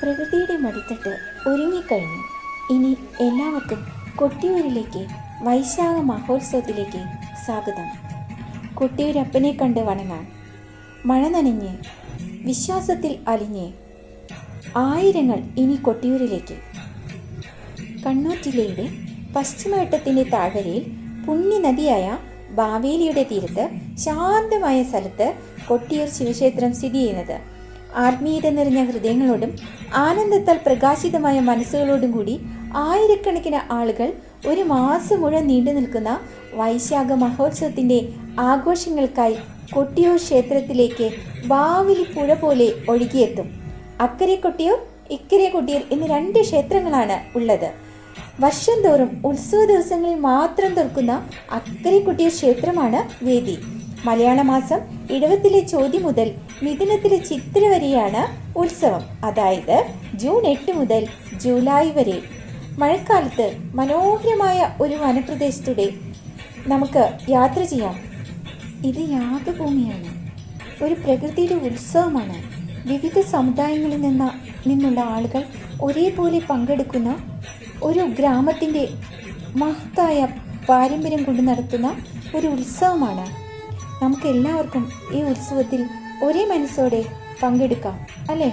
പ്രകൃതിയുടെ മടിത്തട്ട് ഒരുങ്ങിക്കഴിഞ്ഞു. ഇനി എല്ലാവർക്കും കൊട്ടിയൂരിലേക്ക് വൈശാഖ മഹോത്സവത്തിലേക്ക് സ്വാഗതം. കൊട്ടിയൂരപ്പനെ കണ്ട് വണങ്ങാൻ മഴ നനഞ്ഞ് വിശ്വാസത്തിൽ അലിഞ്ഞ് ആയിരങ്ങൾ ഇനി കൊട്ടിയൂരിലേക്ക്. കണ്ണൂർ ജില്ലയുടെ പശ്ചിമഘട്ടത്തിന്റെ താഴ്വരയിൽ പുണ്യനദിയായ ബാവേലിയുടെ തീരത്ത് ശാന്തമായ സ്ഥലത്ത് കൊട്ടിയൂർ ശിവക്ഷേത്രം സ്ഥിതി ചെയ്യുന്നത് ആത്മീയത നിറഞ്ഞ ഹൃദയങ്ങളോടും ആനന്ദത്താൽ പ്രകാശിതമായ മനസ്സുകളോടും കൂടി ആയിരക്കണക്കിന് ആളുകൾ ഒരു മാസം മുഴുവൻ നീണ്ടു നിൽക്കുന്ന വൈശാഖ മഹോത്സവത്തിന്റെ ആഘോഷങ്ങൾക്കായി കൊട്ടിയൂർ ക്ഷേത്രത്തിലേക്ക് ബാവലി പുഴ പോലെ ഒഴുകിയെത്തും. അക്കരെ കൊട്ടിയൂർ ഇക്കരെ കൊട്ടിയൂർ എന്നീ രണ്ട് ക്ഷേത്രങ്ങളാണ് ഉള്ളത്. വർഷം തോറും ഉത്സവ ദിവസങ്ങളിൽ മാത്രം തുറക്കുന്ന അക്കരെ കൊട്ടിയൂർ ക്ഷേത്രമാണ് വേദി. മലയാള മാസം ഇടവത്തിലെ ചോദ്യം മുതൽ മിഥുനത്തിലെ ചിത്ര വരെയാണ് ഉത്സവം. അതായത് ജൂൺ എട്ട് മുതൽ ജൂലൈ വരെ. മഴക്കാലത്ത് മനോഹരമായ ഒരു വനപ്രദേശത്തൂടെ നമുക്ക് യാത്ര ചെയ്യാം. ഇത് യാഗഭൂമിയാണ്. ഒരു പ്രകൃതിയുടെ ഉത്സവമാണ്. വിവിധ സമുദായങ്ങളിൽ നിന്ന് നിന്നുള്ള ആളുകൾ ഒരേപോലെ പങ്കെടുക്കുന്ന ഒരു ഗ്രാമത്തിന്റെ മഹത്തായ പാരമ്പര്യം കൊണ്ട് നടത്തുന്ന ഒരു ഉത്സവമാണ്. നമുക്ക് എല്ലാവർക്കും ഈ ഉത്സവത്തിൽ ഒരേ മനസ്സോടെ പങ്കെടുക്കാം അല്ലേ?